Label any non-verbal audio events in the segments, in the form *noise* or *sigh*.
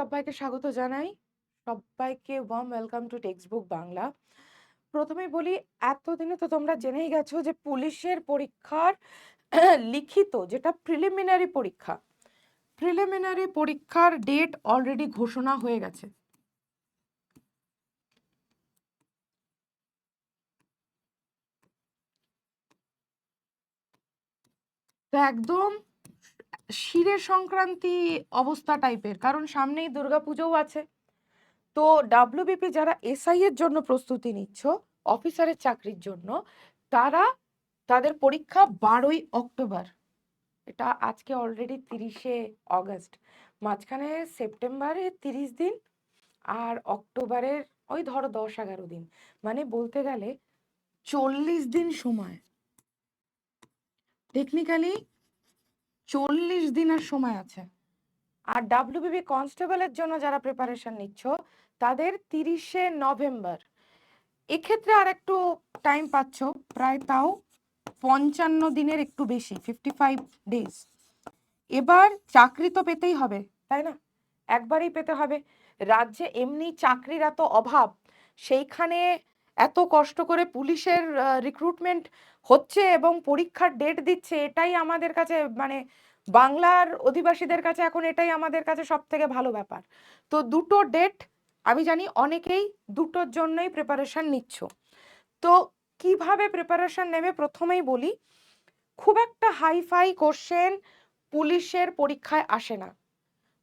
সবাইকে স্বাগত জানাই। সবাইকে warm welcome to textbook Bangla. প্রথমে বলি, এতদিনে তো তোমরা জেনেই গেছো যে পুলিশের পরীক্ষার লিখিত যেটা প্রিলিমিনারি পরীক্ষা প্রিলিমিনারি পরীক্ষার ডেট অলরেডি ঘোষণা হয়ে গেছে। তো একদম শিরের সংক্রান্তি অবস্থা টাইপের কারণ সামনেই দুর্গাপুজোও আছে। তো ডাব্লিউবিপি যারা এসআই এর জন্য প্রস্তুতি নিচ্ছ অফিসারের চাকরির জন্য, তারা তাদের পরীক্ষা বারোই অক্টোবর। এটা আজকে অলরেডি তিরিশে অগস্ট। মাঝখানে সেপ্টেম্বরে তিরিশ দিন আর অক্টোবরের ওই ধরো দশ এগারো দিন। মানে বলতে গেলে চল্লিশ দিন সময়। টেকনিক্যালি চল্লিশ দিনের সময় আছে। আর ডাব্লিউবিবি কনস্টেবলের জন্য যারা প্রিপারেশন নিচ্ছ, তাদের তিরিশে নভেম্বর। এক্ষেত্রে আর একটু টাইম পাচ্ছ, প্রায় তাও পঞ্চান্ন দিনের একটু বেশি ফিফটি ফাইভ ডেজ এবার চাকরি তো পেতেই হবে, তাই না? একবারই পেতে হবে। রাজ্যে এমনি চাকরির এত অভাব, সেইখানে এত কষ্ট করে পুলিশের রিক্রুটমেন্ট হচ্ছে এবং পরীক্ষার ডেট দিচ্ছে, এটাই আমাদের কাছে মানে বাংলার অধিবাসীদের কাছে এখন এটাই আমাদের কাছে সব থেকে ভালো ব্যাপার। তো দুটো ডেট আমি জানি অনেকেই দুটোর জন্যই প্রিপারেশন নিচ্ছ। তো কীভাবে প্রিপারেশন নেবে প্রথমেই বলি, খুব একটা হাইফাই কোশ্চেন পুলিশের পরীক্ষায় আসে না।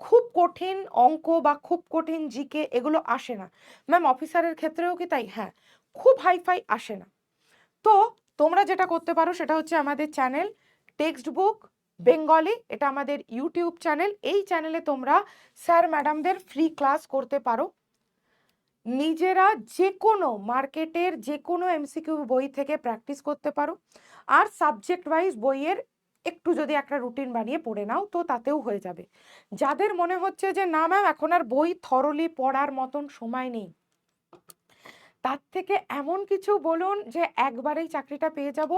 খুব কঠিন অঙ্ক বা খুব কঠিন জিকে এগুলো আসে না। ম্যাম অফিসারের ক্ষেত্রেও কি তাই? হ্যাঁ খুব হাইফাই আসে না। তো তোমরা যেটা করতে পারো সেটা হচ্ছে আমাদের চ্যানেল টেক্সট বুক বেঙ্গলি এটা আমাদের ইউটিউব চ্যানেল এই চ্যানেলে তোমরা স্যার ম্যাডামদের ফ্রি ক্লাস করতে পারো। নিজেরা যে কোনো মার্কেটের যে কোনো এমসিকিউ বই থেকে প্র্যাকটিস করতে পারো। আর সাবজেক্ট ওয়াইজ বইয়ের একটু যদি একটা রুটিন বানিয়ে পড়ে নাও, তো তাতেও হয়ে যাবে। যাদের মনে হচ্ছে যে, না ম্যাম এখন আর বই থরলি পড়ার মতন সময় নেই। তার থেকে এমন কিছু বলুন যে একবারেই চাকরিটা পেয়ে যাব।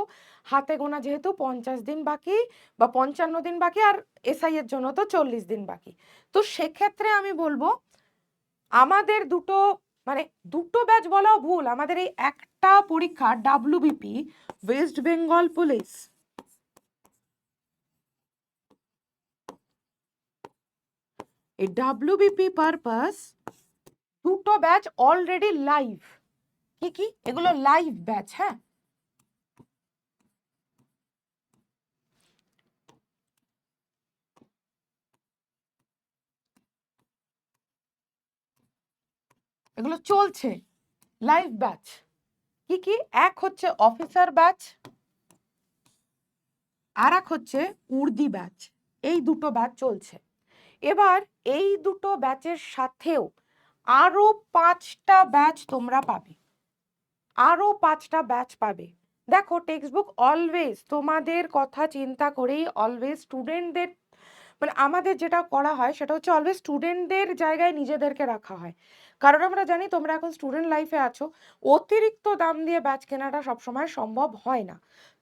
হাতে গোনা যেহেতু পঞ্চাশ দিন বাকি বা পঞ্চান্ন দিন বাকি আর এসআই এর জন্য তো চল্লিশ দিন বাকি। তো সেক্ষেত্রে আমি বলব, আমাদের দুটো মানে দুটো ব্যাচ বলাও ভুল। আমাদের এই একটা পরীক্ষা ডাব্লিউবিপি ওয়েস্ট বেঙ্গল পুলিশ। এই ডাব্লিউবিপি পারপাস দুটো ব্যাচ অলরেডি লাইভ। কি কি? এগুলো লাইভ ব্যাচ হ্যাঁ? এগুলো চলছে লাইভ ব্যাচ কি কি? এক হচ্ছে অফিসার ব্যাচ আর এক হচ্ছে উর্দি ব্যাচ এই দুটো ব্যাচ চলছে। এবার এই দুটো ব্যাচের সাথেও আরও পাঁচটা ব্যাচ তোমরা পাবে। আরও পাঁচটা ব্যাচ পাবে। দেখো টেক্সট বুক অলওয়েজ তোমাদের কথা চিন্তা করেই অলওয়েজ স্টুডেন্টদের মানে আমাদের যেটা করা হয় সেটা হচ্ছে অলওয়েজ স্টুডেন্টদের জায়গায় নিজেদেরকে রাখা হয়। কারণ আমরা জানি তোমরা এখন স্টুডেন্ট লাইফে আছো, অতিরিক্ত দাম দিয়ে ব্যাচ কেনাটা সবসময় সম্ভব হয় না।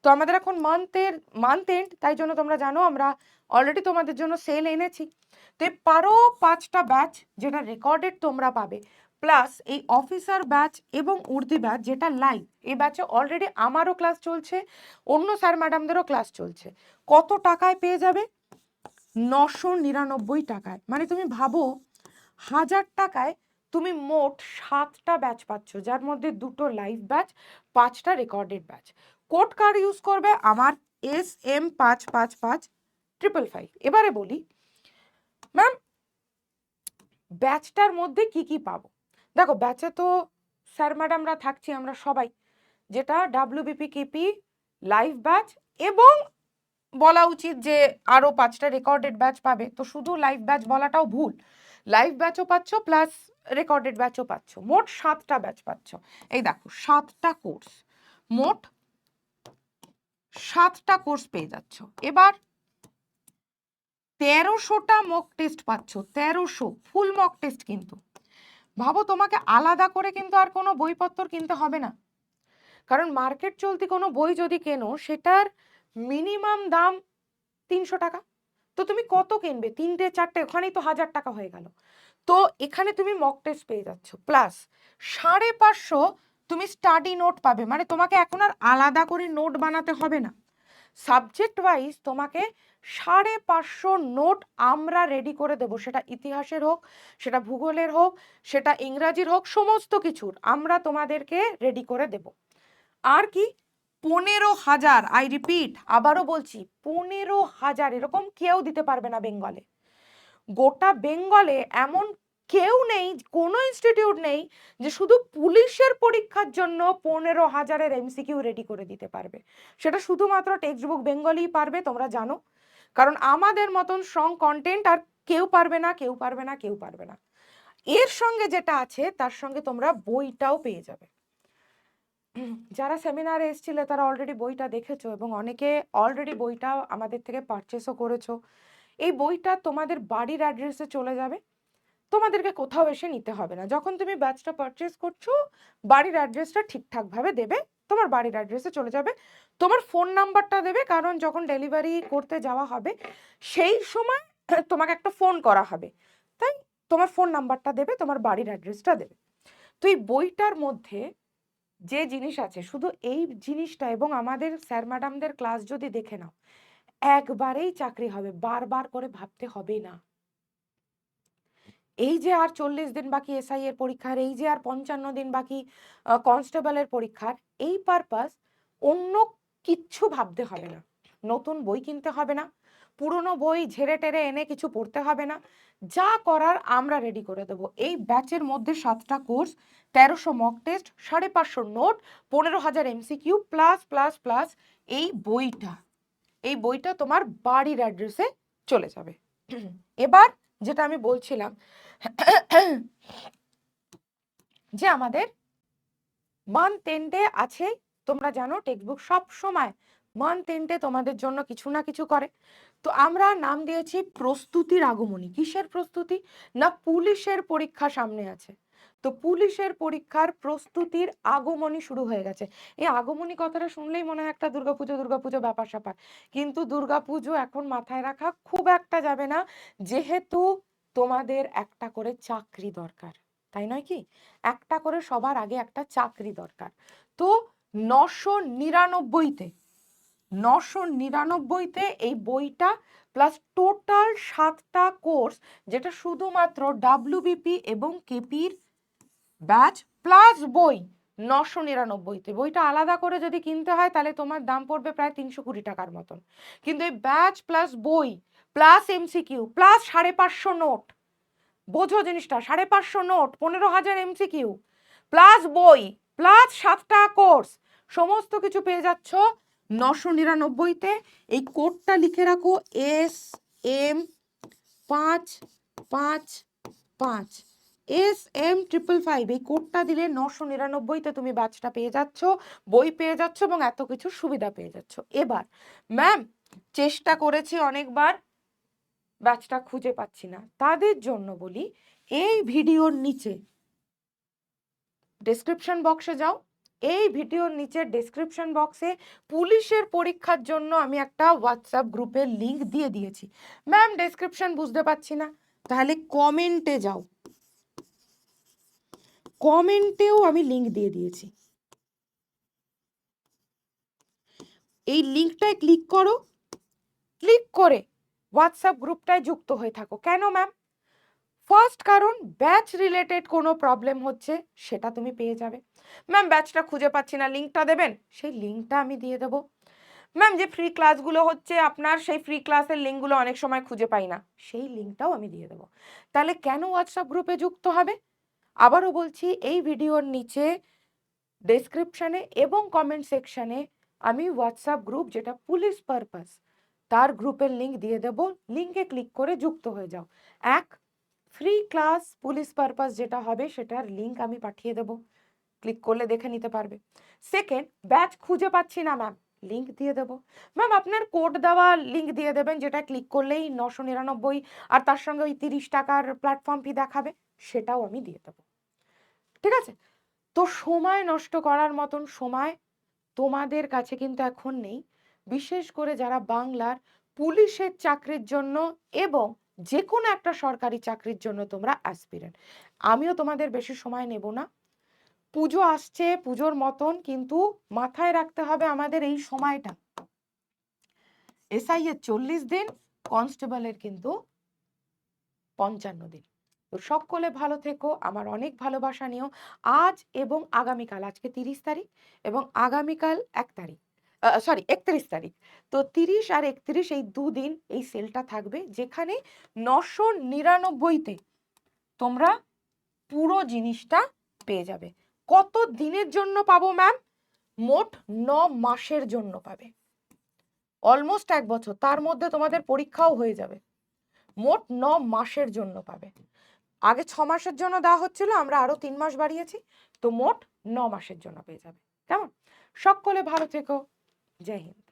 তো আমাদের এখন মান্থের মান্থ এন্ড তাই জন্য তোমরা জানো আমরা অলরেডি তোমাদের জন্য সেল এনেছি। তো পারো পাঁচটা ব্যাচ যেটা রেকর্ডেড তোমরা পাবে। প্লাস এই অফিসার ব্যাচ এবং উর্দি ব্যাচ যেটা লাইভ এই ব্যাচে অলরেডি আমারও ক্লাস চলছে, অন্য স্যার ম্যাডামদেরও ক্লাস চলছে। কত টাকায় পেয়ে যাবে? নশো নিরানব্বই টাকায়। মানে তুমি ভাবো, হাজার টাকায় তুমি মোট সাতটা ব্যাচ পাচ্ছ, যার মধ্যে দুটো লাইভ ব্যাচ পাঁচটা recorded batch code card use করবে আমার এস এম পাঁচ পাঁচ পাঁচ ট্রিপল ফাইভ এবারে বলি ম্যাম ব্যাচটার মধ্যে কি কি পাবো? দেখো ব্যাচে তো স্যার ম্যাডামরা থাকছি আমরা সবাই। যেটা ডাব্লিউবিপি কেপি লাইভ ব্যাচ এবং বলা উচিত যে আরও পাঁচটা রেকর্ডেড ব্যাচ পাবে। তো শুধু লাইভ ব্যাচ বলাটাও ভুল। লাইভ ব্যাচও পাচ্ছ প্লাস রেকর্ডেড ব্যাচও পাচ্ছ। মোট সাতটা ব্যাচ পাচ্ছ। এই দেখো, সাতটা কোর্স মোট সাতটা কোর্স পেয়ে যাচ্ছ। এবার তেরোশোটা মক টেস্ট পাচ্ছ। তেরোশো ফুল মক টেস্ট কিন্তু। ভাবো তোমাকে আলাদা করে কিন্তু আর কোনো বইপত্র কিনতে হবে না। কারণ মার্কেট চলতি কোনো বই যদি কেনো, সেটার মিনিমাম দাম তিনশো টাকা। তো তুমি কত কিনবে? তিনটে, চারটে, ওখানেই তো হাজার টাকা হয়ে গেল। তো এখানে তুমি মক টেস্ট পেয়ে যাচ্ছ। প্লাস সাড়ে পাঁচশো তুমি স্টাডি নোট পাবে। মানে তোমাকে এখন আর আলাদা করে নোট বানাতে হবে না। সাবজেক্ট ওয়াইজ তোমাকে সাড়ে পাঁচশো নোট আমরা রেডি করে দেবো। সেটা ইতিহাসের হোক, সেটা ভূগোলের হোক, সেটা ইংরাজির হোক, সমস্ত কিছুর আমরা তোমাদেরকে রেডি করে দেব। আর কি? পনেরো হাজার আই রিপিট আবারও বলছি, পনেরো হাজার, এরকম কেউ দিতে পারবে না বেঙ্গলে। গোটা বেঙ্গলে এমন কেউ নেই, কোনো ইনস্টিটিউট নেই যে শুধু পুলিশের পরীক্ষার জন্য পনেরো হাজারের এমসিকিউ রেডি করে দিতে পারবে। সেটা শুধুমাত্র টেক্সট বুক বেঙ্গলেই পারবে, তোমরা জানো। কারণ আমাদের মতন স্ট্রং কন্টেন্ট আর কেউ পারবে না, কেউ পারবে না, কেউ পারবে না। এর সঙ্গে যেটা আছে, তার সঙ্গে তোমরা বইটাও পেয়ে যাবে। যারা সেমিনারে এসেছিলে, তারা অলরেডি বইটা দেখেছ এবং অনেকে অলরেডি বইটা আমাদের থেকে পারচেসও করেছ। এই বইটা তোমাদের বাড়ির অ্যাড্রেসে চলে যাবে। তোমাদেরকে কোথাও এসে নিতে হবে না। যখন তুমি ব্যাচটা পারচেস করছ, বাড়ির অ্যাড্রেসটা ঠিকঠাকভাবে দেবে, তোমার বাড়ির অ্যাড্রেসে চলে যাবে। তোমার ফোন নাম্বারটা দেবে, কারণ যখন ডেলিভারি করতে যাওয়া হবে, সেই সময় *coughs* তোমাকে একটা ফোন করা হবে। তাই তোমার ফোন নাম্বারটা দেবে, তোমার বাড়ির অ্যাড্রেসটা দেবে। তো এই বইটার মধ্যে যে জিনিস আছে, শুধু এই জিনিসটা এবং আমাদের স্যার ম্যাডামদের ক্লাস যদি দেখে নাও, একবারেই চাকরি হবে, বারবার করে ভাবতে হবে না। এই যে আর চল্লিশ দিন বাকি এসআই এর পরীক্ষার, এই যে আর পঞ্চান্ন দিন বাকি কনস্টেবলের পরীক্ষার, এই পারপাস অন্য কিচ্ছু ভাবতে হবে না। নতুন বই কিনতে হবে না, পুরনো বই ঝেড়ে টেরে এনে কিছু পড়তে হবে না, যা করার আমরা রেডি করে দেবো। এই ব্যাচের মধ্যে সাতটা কোর্স তেরোশো মক টেস্ট সাড়ে পাঁচশো নোট পনেরো হাজার এমসিকিউ প্লাস প্লাস প্লাস এই বইটা এই বইটা তোমার বাড়ির অ্যাড্রেসে চলে যাবে। এবার যেটা আমি বলছিলাম, যে আমাদের মান্থ এন্ডে আছে, তোমরা জানো টেক্সটবুক সব সময় মান্থ এন্ডে তোমাদের জন্য কিছু না কিছু করে। তো আমরা নাম দিয়েছি প্রস্তুতির আগমনী। কিসের প্রস্তুতি? না পুলিশের পরীক্ষা সামনে আছে। তো পুলিশের পরীক্ষার প্রস্তুতির আগমনী শুরু হয়ে গেছে। এই আগমনী কথাটা শুনলেই মনে হয় একটা দুর্গাপুজো দুর্গাপুজো ব্যাপার স্যাপার। কিন্তু দুর্গাপুজো এখন মাথায় রাখা খুব একটা যাবে না, যেহেতু তোমাদের একটা করে চাকরি দরকার, তাই নয় কি? একটা করে সবার আগে একটা চাকরি দরকার। তো নশো নিরানব্বইতে নশো নিরানব্বইতে এই বইটা প্লাস টোটাল সাতটা কোর্স যেটা শুধুমাত্র ডাব্লিউবিপি এবং কেপির ব্যাচ প্লাস বই, নশো নিরানব্বইতে বইটা আলাদা করে যদি কিনতে হয়, তাহলে তোমার দাম পড়বে প্রায় তিনশো কুড়ি টাকার মতন। কিন্তু এই ব্যাচ প্লাস বই, প্লাস এমসিকিউ, প্লাস সাড়ে পাঁচশো নোট, বোঝো জিনিসটা, সাড়ে পাঁচশো নোট, পনেরো হাজার এমসিকিউ, প্লাস বই, প্লাস সাতটা কোর্স, সমস্ত কিছু পেয়ে যাচ্ছ নশো নিরানব্বইতে এই কোডটা লিখে রাখো, এস এম পাঁচ পাঁচ পাঁচ। এস এম ট্রিপল ফাইভ এই কোডটা দিলে নশো নিরানব্বইতে তুমি ব্যাচটা পেয়ে যাচ্ছ, বই পেয়ে যাচ্ছ এবং এত কিছু সুবিধা পেয়ে যাচ্ছ। এবার ম্যাম চেষ্টা করেছি অনেকবার ব্যাচটা খুঁজে পাচ্ছি না। তাদের জন্য বলি, এই ভিডিওর নিচে ডেসক্রিপশন বক্সে যাও। এই ভিডিওর নিচে ডেসক্রিপশন বক্সে পুলিশের পরীক্ষার জন্য আমি একটা হোয়াটসঅ্যাপ গ্রুপের লিংক দিয়ে দিয়েছি। ম্যাম ডেসক্রিপশন বুঝতে পারছি না। তাহলে কমেন্টে যাও। কমেন্টেও আমি লিংক দিয়ে দিয়েছি। এই লিঙ্কটায় ক্লিক করো ক্লিক করে হোয়াটসঅ্যাপ গ্রুপটায় যুক্ত হয়ে থাকো। কেন ম্যাম ফার্স্ট কারণ ব্যাচ রিলেটেড কোনো প্রবলেম হচ্ছে, সেটা তুমি পেয়ে যাবে। ম্যাম ব্যাচটা খুঁজে পাচ্ছি না লিঙ্কটা দেবেন? সেই লিঙ্কটা আমি দিয়ে দেবো। ম্যাম যে ফ্রি ক্লাসগুলো হচ্ছে আপনার, সেই ফ্রি ক্লাসের লিঙ্কগুলো অনেক সময় খুঁজে পাই না। সেই লিঙ্কটাও আমি দিয়ে দেবো। তাহলে কেন হোয়াটসঅ্যাপ গ্রুপে যুক্ত হবে? আবারও বলছি, এই ভিডিওর নিচে ডেসক্রিপশানে এবং কমেন্ট সেকশানে আমি হোয়াটসঅ্যাপ গ্রুপ যেটা পুলিশ পারপাস তার গ্রুপের লিঙ্ক দিয়ে দেব। লিঙ্কে ক্লিক করে যুক্ত হয়ে যাও। এক ফ্রি ক্লাস পুলিশ পারপাস যেটা হবে, সেটার লিঙ্ক আমি পাঠিয়ে দেব। ক্লিক করলে দেখে নিতে পারবে। সেকেন্ড ব্যাচ খুঁজে পাচ্ছি না ম্যাম লিঙ্ক দিয়ে দেবো। ম্যাম আপনার কোড দেওয়া লিঙ্ক দিয়ে দেবেন, যেটা ক্লিক করলেই নশো নিরানব্বই আর তার সঙ্গে ওই তিরিশ টাকার প্ল্যাটফর্ম ফি দেখাবে, সেটাও আমি দিয়ে দেবো। ঠিক আছে? তো সময় নষ্ট করার মতন সময় তোমাদের কাছে কিন্তু এখন নেই। বিশেষ করে যারা বাংলার পুলিশের চাকরির জন্য এবং যে কোনো একটা সরকারি চাকরির জন্য তোমরা অ্যাসপিরেন্ট আমিও তোমাদের বেশি সময় নেব না। পুজো আসছে, পুজোর মতন কিন্তু মাথায় রাখতে হবে আমাদের এই সময়টা। এসআই এর চল্লিশ দিন, কনস্টেবলের কিন্তু পঞ্চান্ন দিন। তো সকলে ভালো থেকো। আমার অনেক ভালোবাসা নিও। আজ এবং আগামীকাল, আজকে তিরিশ তারিখ এবং আগামীকাল এক তারিখ সরি একত্রিশ তারিখ। তো তিরিশ আর একত্রিশ এই দুদিন এই সেলটা থাকবে যেখানে নশো নিরানব্বইতে তোমরা পুরো জিনিসটা পেয়ে যাবে। কত দিনের জন্য পাবো ম্যাম? মোট ন মাসের জন্য পাবে। অলমোস্ট এক বছর। তার মধ্যে তোমাদের পরীক্ষাও হয়ে যাবে। মোট ন মাসের জন্য পাবে। আগে ছ মাসের জন্য দেওয়া হচ্ছিল, আমরা আরও তিন মাস বাড়িয়েছি, তো মোট ন মাসের জন্য পেয়ে যাবে। কেমন? সকলে ভালো থেকো। জয় হিন্দ।